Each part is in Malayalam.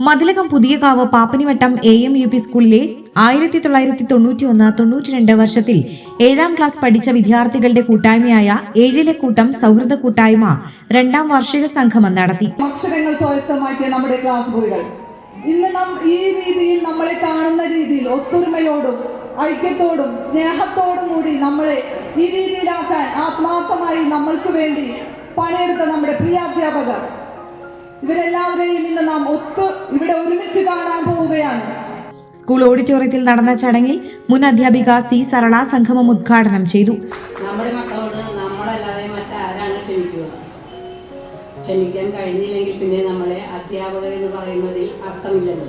Mathilakam Puthiyakavu Pappinivattam A M U P സ്കൂളിലെ ആയിരത്തി തൊള്ളായിരത്തി തൊണ്ണൂറ്റി ഒന്ന് തൊണ്ണൂറ്റി രണ്ട് വർഷത്തിൽ ഏഴാം ക്ലാസ് പഠിച്ച വിദ്യാർത്ഥികളുടെ കൂട്ടായ്മയായ ഏഴിലെ കൂട്ടം സൗഹൃദ കൂട്ടായ്മ രണ്ടാം വാർഷിക സംഗമം നടത്തി. അക്ഷരങ്ങൾ സ്വായത്തമാക്കിയ നമ്മുടെ ക്ലാസ് മുറികൾ ഇന്ന് നാം ഈ രീതിയിൽ നമ്മളെ കാണുന്ന രീതിയിൽ ഒത്തൊരുമയോടും ഐക്യത്തോടും സ്നേഹത്തോടും കൂടി നമ്മളെ ഈ രീതിയിലാക്കാൻ ആത്മാർത്ഥമായി നമ്മൾക്ക് വേണ്ടി പണിയെടുത്ത നമ്മുടെ പ്രിയ അധ്യാപകർ ഇവരെല്ലാവരെയും ഇന്ന് നാം ഒത്ത് ഇവിടെ ഒരുമിച്ച് കാണാൻ പോവുകയാണ്. സ്കൂൾ ഓഡിറ്റോറിയത്തിൽ നടന്ന ചടങ്ങിൽ മുൻ അധ്യാപിക സി സരള സംഗമം ഉദ്ഘാടനം ചെയ്തു. നമ്മുടെ മക്കളോട് നമ്മളല്ലാതെ മറ്റാരാണ് ക്ഷമിക്കുക? ക്ഷമിക്കാൻ കഴിഞ്ഞില്ലെങ്കിൽ പിന്നെ നമ്മളെ അധ്യാപകർ എന്ന് പറയുന്നതിൽ അർത്ഥമില്ലല്ലോ.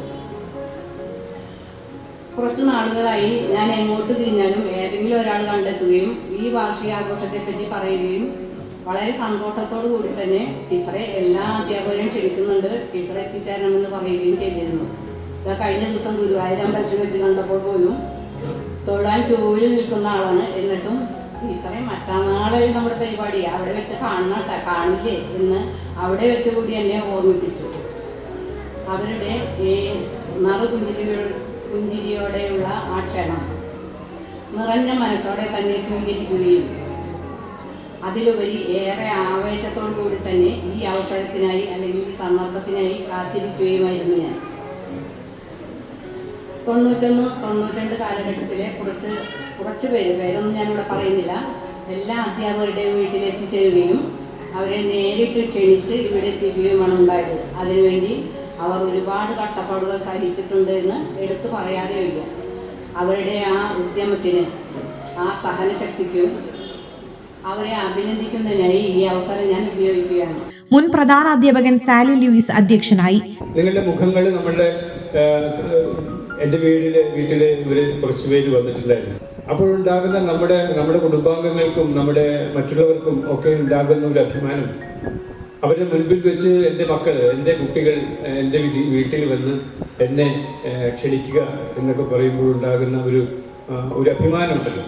കുറച്ച് നാളുകളായി ഞാൻ എങ്ങോട്ട് തിരിഞ്ഞാലും ഏതെങ്കിലും ഒരാൾ കണ്ടെത്തുകയും ഈ വാർഷികാഘോഷത്തെ പറ്റി പറയുകയും വളരെ സന്തോഷത്തോടു കൂടി തന്നെ ടീച്ചറെ എല്ലാ അധ്യാപകരെയും ക്ഷണിക്കുന്നുണ്ട്. ടീച്ചറെ എത്തിച്ചേരണമെന്ന് പറയുകയും ചെയ്തിരുന്നു. ഇതാ കഴിഞ്ഞ ദിവസം ഗുരുവായൂർ അമ്പലത്തിൽ വെച്ച് കണ്ടപ്പോൾ പോലും തൊഴാൻ ക്യൂവിൽ നിൽക്കുന്ന ആളാണ്. എന്നിട്ടും ടീച്ചറെ മറ്റന്നാളിൽ നമ്മുടെ പരിപാടി അവിടെ വെച്ച് കാണണട്ട ട്ടാ, കാണില്ലേ എന്ന് അവിടെ വെച്ച് കൂടി എന്നെ ഓർമ്മിപ്പിച്ചു. അവരുടെ ഈ നറു കുഞ്ചിരി പുഞ്ചിരിയോടെയുള്ള ആ ക്ഷണം നിറഞ്ഞ മനസ്സോടെ തന്നെ സ്വീകരിക്കുകയും അതിലുപരി ഏറെ ആവേശത്തോടു കൂടി തന്നെ ഈ അവസരത്തിനായി അല്ലെങ്കിൽ ഈ സന്ദർഭത്തിനായി കാത്തിരിക്കുകയുമായിരുന്നു ഞാൻ. തൊണ്ണൂറ്റൊന്ന് തൊണ്ണൂറ്റിരണ്ട് കാലഘട്ടത്തിലെ കുറച്ച് കുറച്ച് പേര് പേരൊന്നും ഞാനിവിടെ പറയുന്നില്ല. എല്ലാ അധ്യാപകരുടെയും വീട്ടിൽ എത്തിച്ചേരുകയും അവരെ നേരിട്ട് ക്ഷണിച്ച് ഇവിടെ എത്തിക്കുകയുമാണ് ഉണ്ടായത്. അതിനുവേണ്ടി അവർ ഒരുപാട് കട്ടപ്പാടുകൾ സഹിച്ചിട്ടുണ്ട് എന്ന് എടുത്തു പറയാതെ വയ്യ അവരുടെ ആ ഉദ്യമത്തിന് ആ സഹനശക്തിക്കും അവരെ അഭിനന്ദിക്കുന്നതിനായി ഈ അവസരം ഞാൻ ഉപയോഗിക്കുകയാണ്. മുൻ പ്രധാന അധ്യാപകൻ സാലി ലൂയിസ് അധ്യക്ഷനായി. നിങ്ങളുടെ മുഖങ്ങൾ നമ്മളുടെ എന്റെ എന്റെ വീട്ടിൽ വീട്ടിൽ ഇവർ കുറച്ച് പേര് വന്നിട്ടുണ്ടായിരുന്നു. അപ്പോഴുണ്ടാകുന്ന നമ്മുടെ നമ്മുടെ കുടുംബാംഗങ്ങൾക്കും നമ്മുടെ മറ്റുള്ളവർക്കും ഒക്കെ ഉണ്ടാകുന്ന ഒരു അഭിമാനം. അവരുടെ മുൻപിൽ വെച്ച് എന്റെ മക്കൾ എന്റെ കുട്ടികൾ എന്റെ വീട്ടിൽ വന്ന് എന്നെ ക്ഷണിക്കുക എന്നൊക്കെ പറയുമ്പോഴുണ്ടാകുന്ന ഒരു ഒരു അഭിമാനമുണ്ടല്ലോ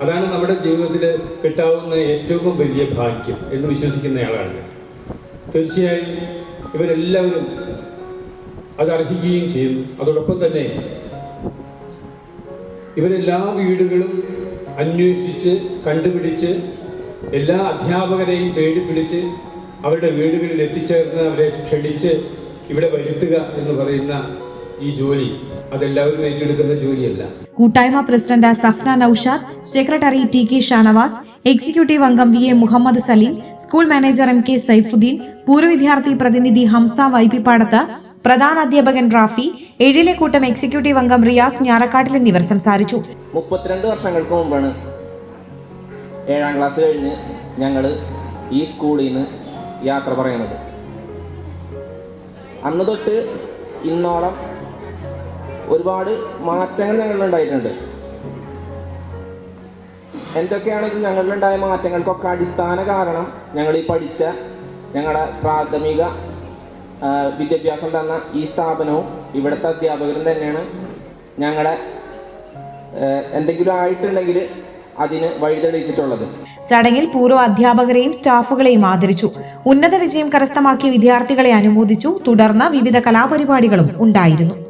അതാണ് നമ്മുടെ ജീവിതത്തിൽ കിട്ടാവുന്ന ഏറ്റവും വലിയ ഭാഗ്യം എന്ന് വിശ്വസിക്കുന്നയാളാണ് തീർച്ചയായും ഇവരെല്ലാവരും അത് അർഹിക്കുകയും ചെയ്യുന്നു അതോടൊപ്പം തന്നെ ഇവരെല്ലാ വീടുകളും അന്വേഷിച്ച് കണ്ടുപിടിച്ച് എല്ലാ അധ്യാപകരെയും തേടി പിടിച്ച് അവരുടെ വീടുകളിൽ എത്തിച്ചേർന്ന് അവരെ ക്ഷണിച്ച് ഇവിടെ വരുത്തുക എന്ന് പറയുന്ന ഈ ജോലി അതെല്ലാവരും ഏറ്റെടുക്കുന്ന ജോലിയല്ല. കൂട്ടായ്മ president Safna Naushad secretary T K Shanavas executive അംഗം V A Muhammad Saleem school manager M K Saifuddin പൂർവ വിദ്യാർത്ഥി പ്രതിനിധി ഹംസ വൈപ്പിപ്പാടത്ത് പ്രധാന അധ്യാപകൻ റാഫി ഏഴിലെ കൂട്ടം എക്സിക്യൂട്ടീവ് അംഗം റിയാസ് ഞാറക്കാട്ടിൽ എന്നിവർ സംസാരിച്ചു. മുപ്പത്തിരണ്ട് വർഷങ്ങൾക്ക് മുമ്പാണ് ഏഴാം ക്ലാസ് കഴിഞ്ഞ് ഞങ്ങൾ ഈ സ്കൂളിൽ നിന്ന് യാത്ര പറയുന്നത്. അന്ന് തൊട്ട് ഇന്നോളം ഒരുപാട് മാറ്റങ്ങൾ ഞങ്ങളിൽ ഉണ്ടായിട്ടുണ്ട് എന്തൊക്കെയാണെങ്കിലും ഞങ്ങളിലുണ്ടായ മാറ്റങ്ങൾക്കൊക്കെ അടിസ്ഥാന കാരണം ഞങ്ങൾ ഈ പഠിച്ച ഞങ്ങളുടെ പ്രാഥമിക വിദ്യാഭ്യാസം തന്ന ഈ സ്ഥാപനവും ഇവിടുത്തെ അധ്യാപകരും തന്നെയാണ്. ഞങ്ങളുടെ എന്തെങ്കിലും ആയിട്ടുണ്ടെങ്കിൽ അതിന് വഴിതെളിയിച്ചിട്ടുള്ളത് ചടങ്ങിൽ പൂർവ അധ്യാപകരെയും സ്റ്റാഫുകളെയും ആദരിച്ചു. ഉന്നത വിജയം കരസ്ഥമാക്കിയ വിദ്യാർത്ഥികളെ അനുമോദിച്ചു. തുടർന്ന് വിവിധ കലാപരിപാടികളും ഉണ്ടായിരുന്നു.